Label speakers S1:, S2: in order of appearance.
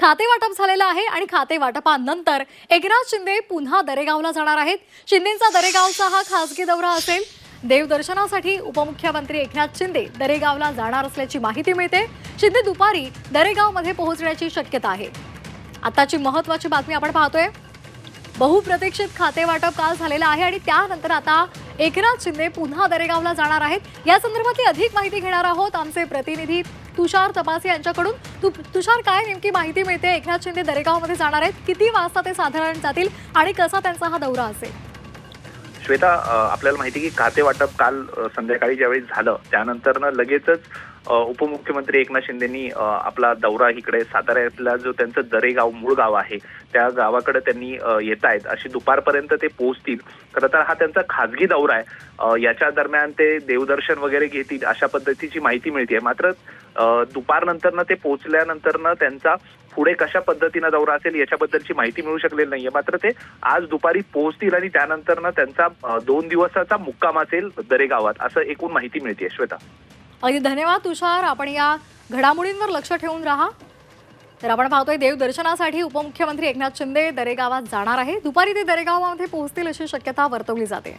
S1: खाते वाटप झालेलं आहे आणि खाते वाटपानंतर एकनाथ शिंदे पुन्हा दरेगावला जाणार आहेत. शिंदेचा दरेगावचा हा खासगी दौरा असेल. देवदर्शनासाठी उपमुख्यमंत्री एकनाथ शिंदे दरेगावला जाणार असल्याची माहिती मिळते. शिंदे दुपारी दरेगावमध्ये पोहोचण्याची शक्यता आहे. आताची महत्वाची बातमी आपण पाहतोय. बहुप्रतीक्षित खाते वाटप काल झालेलं आहे आणि त्यानंतर आता एकनाथ शिंदे पुन्हा दरेगावला जाणार आहेत. या संदर्भातली अधिक माहिती घेणार आहोत आमचे प्रतिनिधी तुषार तपासे यांच्याकडून. तु तुषार काय नेमकी माहिती मिळते? एकनाथ शिंदे दरेगावमध्ये जाणार आहेत. किती वाजता ते साधारण जातील आणि कसा त्यांचा हा दौरा असेल?
S2: श्वेता आपल्याला माहिती आहे की खाते वाटप काल संध्याकाळी ज्यावेळी झालं त्यानंतर लगेचच उपमुख्यमंत्री एकनाथ शिंदेनी आपला दौरा इकडे साताऱ्यातला जो त्यांचं दरेगाव मूळ गाव आहे त्या गावाकडे त्यांनी येत आहेत अशी दुपारपर्यंत ते पोहोचतील. खरं तर हा त्यांचा खाजगी दौरा आहे. याच्या दरम्यान ते देवदर्शन वगैरे घेतील अशा पद्धतीची माहिती मिळते मात्र अ, दुपारनंतरनं ते पोहोचल्यानंतरनं त्यांचा पुढे कशा पद्धतीनं दौरा असेल याच्याबद्दलची माहिती मिळू शकलेली नाहीये. मात्र ते आज दुपारी पोहोचतील आणि त्यानंतरनं त्यांचा दोन दिवसाचा मुक्काम असेल दरेगावात असं एकूण माहिती मिळते श्वेता.
S1: अगदी धन्यवाद तुषार. आपण या घडामोडींवर लक्ष ठेवून राहा. तर आपण पाहतोय देवदर्शनासाठी उपमुख्यमंत्री एकनाथ शिंदे दरेगावात जाणार आहे दुपारी ते दरेगावामध्ये पोहोचतील अशी शक्यता वर्तवली जाते.